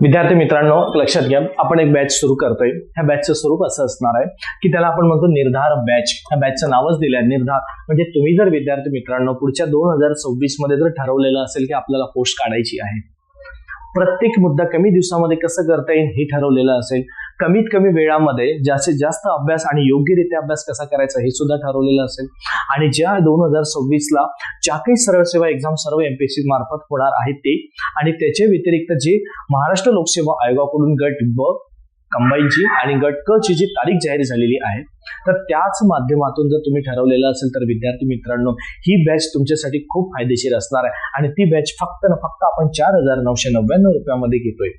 विद्यार्थी मित्रांनो लक्षात घ्या आपण एक बॅच सुरू करतोय. ह्या बॅचचं स्वरूप असं असणार आहे की त्याला आपण म्हणतो निर्धार बॅच ह्या बॅचचं नावच दिलं आहे निर्धार. म्हणजे तुम्ही जर विद्यार्थी मित्रांनो पुढच्या दोन हजार सव्वीसमध्ये जर ठरवलेलं असेल की आपल्याला पोस्ट काढायची आहे प्रत्येक मुद्दा कमी दिवसामध्ये कसं करता येईल हे ठरवलेलं असेल कमीत कमी वेळामध्ये जास्तीत जास्त अभ्यास आणि योग्यरित्या अभ्यास कसा करायचा हे सुद्धा ठरवलेलं असेल. आणि ज्या दोन हजार सव्वीसला ज्या काही सरळ सेवा एक्झाम सर्व एमपीएससी मार्फत होणार आहेत ते. आणि त्याच्या व्यतिरिक्त जे महाराष्ट्र लोकसेवा आयोगाकडून गट ब कंबाईनची आणि गट क ची जी तारीख जाहीर झालेली आहे तर त्याच माध्यमातून जर तुम्ही ठरवलेलं असेल तर विद्यार्थी मित्रांनो ही बॅच तुमच्यासाठी खूप फायदेशीर असणार आहे. आणि ती बॅच फक्त ना फक्त आपण चार हजार नऊशे नव्याण्णव रुपयामध्ये घेतोय.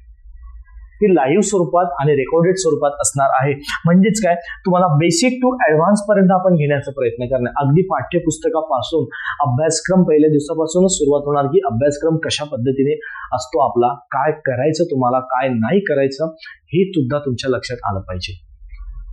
ती लाईव्ह स्वरूपात आणि रेकॉर्डेड स्वरूपात असणार आहे. म्हणजेच काय? तुम्हाला बेसिक टू ऍडव्हान्स पर्यंत आपण घेण्याचा प्रयत्न करणार. अगदी पाठ्यपुस्तकापासून अभ्यासक्रम पहिल्या दिवसापासूनच सुरुवात होणार की अभ्यासक्रम कशा पद्धतीने असतो आपला? काय करायचं तुम्हाला? काय नाही करायचं? हे सुद्धा तुमच्या लक्षात आलं पाहिजे.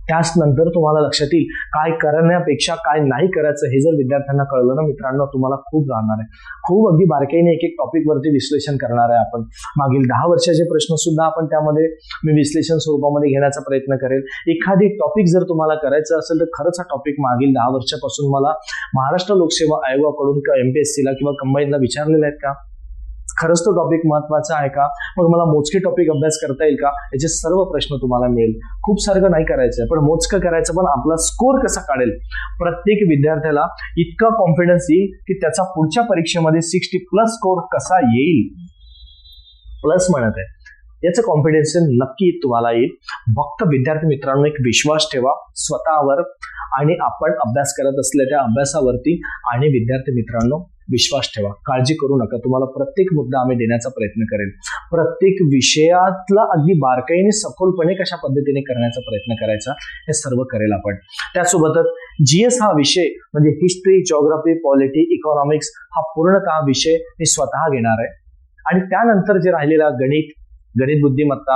त्याच नंतर तुम्हाला लक्षात येईल काय करण्यापेक्षा काय नाही करायचं हे जर विद्यार्थ्यांना कळलं ना मित्रांनो तुम्हाला खूप राहणार आहे. खूप अगदी बारकाईने एक एक टॉपिक वरती विश्लेषण करणार आहे आपण. मागील दहा वर्षाचे प्रश्न सुद्धा आपण त्यामध्ये मी विश्लेषण स्वरूपामध्ये घेण्याचा प्रयत्न करेल. एखादी टॉपिक जर तुम्हाला करायचं असेल तर खरंच हा टॉपिक मागील दहा वर्षापासून मला महाराष्ट्र लोकसेवा आयोगाकडून किंवा एमपीएससीला किंवा कंबाईनला विचारलेला आहेत का? खरंच तो टॉपिक महत्त्वाचा आहे का? मग मला मोजके टॉपिक अभ्यास करता येईल का? याचे सर्व प्रश्न तुम्हाला मिळेल. खूप सारखं नाही करायचं पण मोजकं करायचं पण आपला स्कोर कसा काढेल? प्रत्येक विद्यार्थ्याला इतका कॉन्फिडन्स येईल की त्याचा पुढच्या परीक्षेमध्ये सिक्स्टी प्लस स्कोर कसा येईल? प्लस म्हणत आहे. याचं कॉन्फिडन्स नक्की तुम्हाला येईल. फक्त विद्यार्थी मित्रांनो एक विश्वास ठेवा. स्वतःवर आणि आपण अभ्यास करत असलेल्या त्या अभ्यासावरती आणि विद्यार्थी मित्रांनो विश्वास ठेवा. काळजी करू नका. तुम्हाला प्रत्येक मुद्दा आम्ही देण्याचा प्रयत्न करेल प्रत्येक विषयातला अगदी बारकाईने सखोलपणे कशा पद्धतीने करण्याचा प्रयत्न करायचा हे सर्व करेल आपण. त्यासोबतच जीएस हा विषय म्हणजे हिस्ट्री जॉग्राफी पॉलिटी इकॉनॉमिक्स हा पूर्णतः विषय मी स्वतः घेणार आहे. आणि त्यानंतर जे राहिलेला गणित गणित बुद्धिमत्ता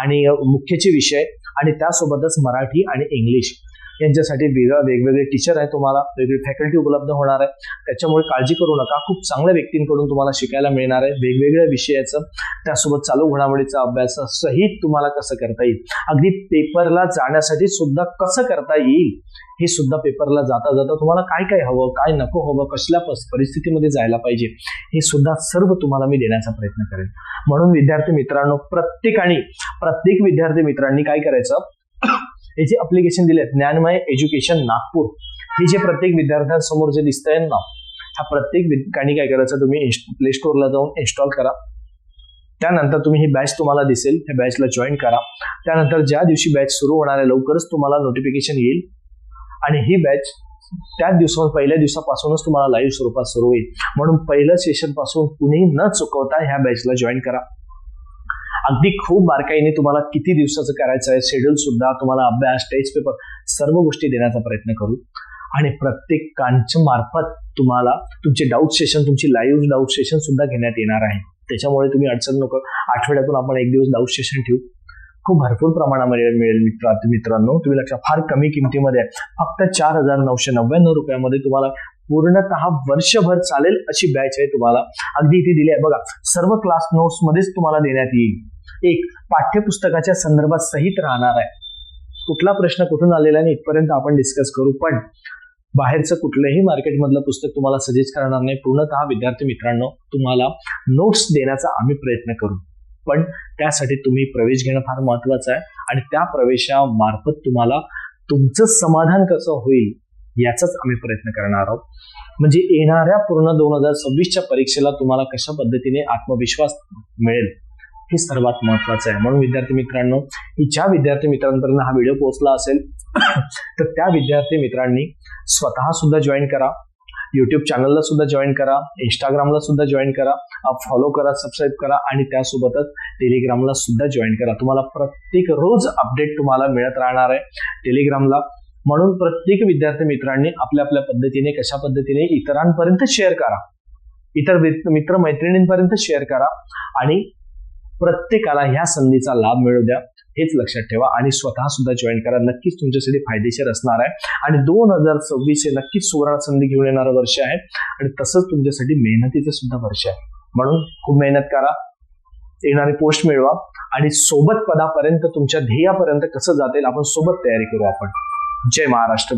आणि मुख्यचे विषय आणि त्यासोबतच मराठी आणि इंग्लिश यांच्यासाठी वेगळा वेगवेगळे टीचर आहे तुम्हाला वेगळी फॅकल्टी उपलब्ध होणार आहे त्याच्यामुळे काळजी करू नका. खूप चांगल्या व्यक्तींकडून तुम्हाला शिकायला मिळणार आहे. वेगवेगळ्या विषयाचं त्यासोबत चालू घडामोडीचा अभ्यास सहित तुम्हाला कसं करता येईल? अगदी पेपरला जाण्यासाठी सुद्धा कसं करता येईल? हे सुद्धा पेपरला जाता जाता तुम्हाला काय काय हवं काय नको हवं कसल्या परिस्थितीमध्ये जायला पाहिजे हे सुद्धा सर्व तुम्हाला मी देण्याचा प्रयत्न करेन. म्हणून विद्यार्थी मित्रांनो प्रत्येकाने प्रत्येक विद्यार्थी मित्रांनी काय करायचं? हे जे अप्लिकेशन दिले ज्ञानमय एज्युकेशन नागपूर हे जे प्रत्येक विद्यार्थ्यांसमोर जे दिसतंय ना ह्या प्रत्येक ठिकाणी काय करायचं? तुम्ही प्ले स्टोअरला जाऊन इन्स्टॉल करा. त्यानंतर तुम्ही ही बॅच तुम्हाला दिसेल त्या बॅचला जॉईन करा. त्यानंतर ज्या दिवशी बॅच सुरू होणार आहे लवकरच तुम्हाला नोटिफिकेशन येईल. आणि ही बॅच त्याच दिवसा पहिल्या दिवसापासूनच तुम्हाला लाईव्ह स्वरूपात सुरू होईल. म्हणून पहिलं सेशनपासून कुणीही न चुकवता ह्या बॅचला जॉईन करा. अगदी खूप बारकाईने तुम्हाला किती दिवसाचं करायचं आहे शेड्यूल सुद्धा तुम्हाला अभ्यास टेस्ट पेपर सर्व गोष्टी देण्याचा प्रयत्न करू. आणि प्रत्येकांच्या मार्फत तुम्हाला तुमचे डाऊट सेशन तुमची लाईव्ह डाऊट सेशन सुद्धा घेण्यात येणार आहे. त्याच्यामुळे तुम्ही अडचण नको आठवड्यातून आपण एक दिवस डाऊट सेशन ठेवू. खूप भरपूर प्रमाणामध्ये मिळेल मित्र मित्रांनो. तुम्ही लक्षात फार कमी किमतीमध्ये फक्त चार हजार नऊशे नव्याण्णव रुपयामध्ये तुम्हाला पूर्णतः वर्षभर चालेल अशी बॅच आहे तुम्हाला. अगदी इथे दिली आहे. बघा सर्व क्लास नोट्स मध्येच तुम्हाला देण्यात येईल. एक पाठ्यपुस्तकाच्या संदर्भात सहित राहणार आहे. कुठला प्रश्न कुठून आलेला आहे इथपर्यंत आपण डिस्कस करू पण बाहेरचं कुठलंही मार्केटमधलं पुस्तक तुम्हाला सजेस्ट करणार नाही. पूर्णतः विद्यार्थी मित्रांनो तुम्हाला नोट्स देण्याचा आम्ही प्रयत्न करू. पण त्यासाठी तुम्ही प्रवेश घेणं फार महत्वाचं आहे आणि त्या प्रवेशामार्फत तुम्हाला तुमचं समाधान कसं होईल याचाच आम्ही प्रयत्न करणार आहोत. म्हणजे येणाऱ्या पूर्ण दोन हजार सव्वीसच्या परीक्षेला तुम्हाला कशा पद्धतीने आत्मविश्वास मिळेल? हे सर्वात महत्वाचं आहे. म्हणून विद्यार्थी मित्रांनो ज्या विद्यार्थी मित्रांपर्यंत हा व्हिडिओ पोहोचला असेल तर त्या विद्यार्थी मित्रांनी स्वतः सुद्धा जॉईन करा. युट्यूब चॅनलला सुद्धा जॉईन करा. इंस्टाग्रामला सुद्धा जॉईन करा. फॉलो करा सबस्क्राईब करा आणि त्यासोबतच टेलिग्रामला सुद्धा जॉईन करा. तुम्हाला प्रत्येक रोज अपडेट तुम्हाला मिळत राहणार आहे टेलिग्रामला म्हणून प्रत्येक विद्यार्थी मित्रांनी आपल्या आपल्या पद्धतीने कशा पद्धतीने इतरांपर्यंत शेअर करा. इतर मित्र मैत्रिणींपर्यंत शेअर करा. आणि प्रत्येकाला ह्या संधीचा लाभ मिळू द्या हेच लक्षात ठेवा आणि स्वतः सुद्धा जॉईन करा. नक्कीच तुमच्यासाठी फायदेशीर असणार आहे. आणि दोन हजार सव्वीस हे नक्कीच सुवर्ण संधी घेऊन येणारं वर्ष आहे. आणि तसंच तुमच्यासाठी मेहनतीचं सुद्धा वर्ष आहे. म्हणून खूप मेहनत करा. येणारी पोस्ट मिळवा. आणि सोबत पदापर्यंत तुमच्या ध्येयापर्यंत कसं जातील आपण सोबत तयारी करू आपण. जय महाराष्ट्र.